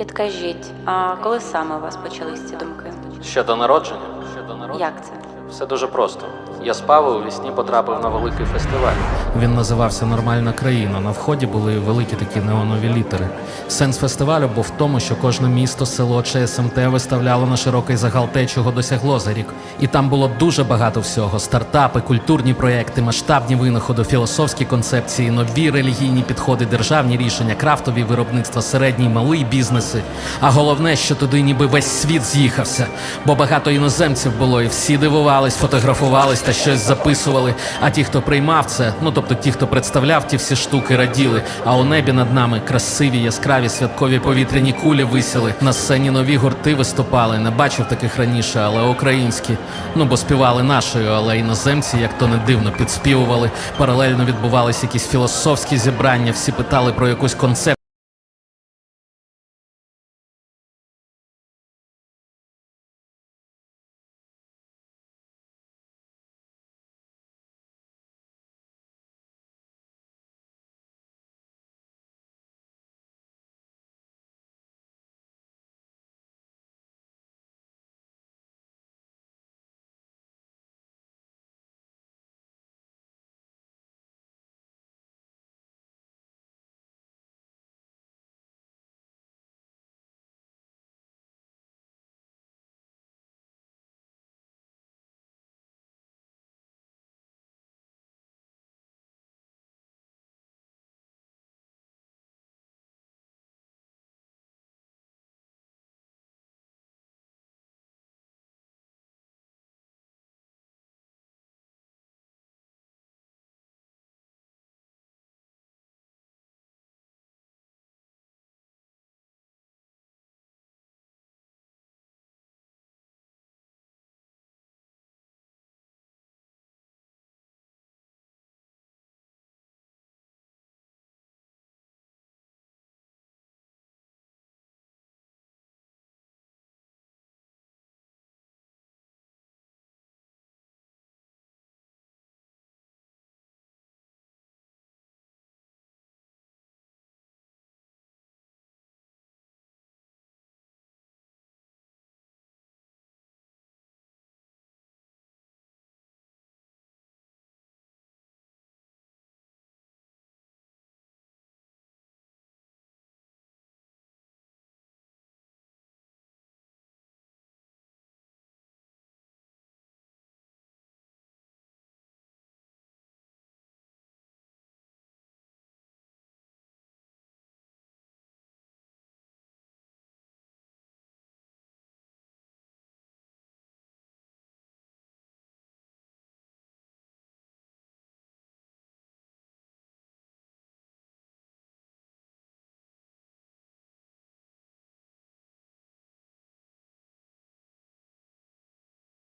Підкажіть, а коли саме у вас почались ці думки? Щодо народження? Щодо народження? Як це? Все дуже просто. Я спав і у вісні потрапив на великий фестиваль. Він називався Нормальна країна. На вході були великі такі неонові літери. Сенс фестивалю був в тому, що кожне місто, село чи СМТ виставляло на широкий загал те, чого досягло за рік. І там було дуже багато всього: стартапи, культурні проекти, масштабні винаходи, філософські концепції, нові релігійні підходи, державні рішення, крафтові виробництва, середні, малий бізнеси. А головне, що туди ніби весь світ з'їхався, бо багато іноземців було, і всі дивувались, фотографувались та щось записували. А ті, хто приймав це, ну тобто ті, хто представляв ті всі штуки, раділи. А у небі над нами красиві, яскраві святкові повітряні кулі висіли. На сцені нові гурти виступали. Не бачив таких раніше, але українські. Ну бо співали нашою, але іноземці, як то не дивно, підспівували. Паралельно відбувались якісь філософські зібрання. Всі питали про якусь концепцію.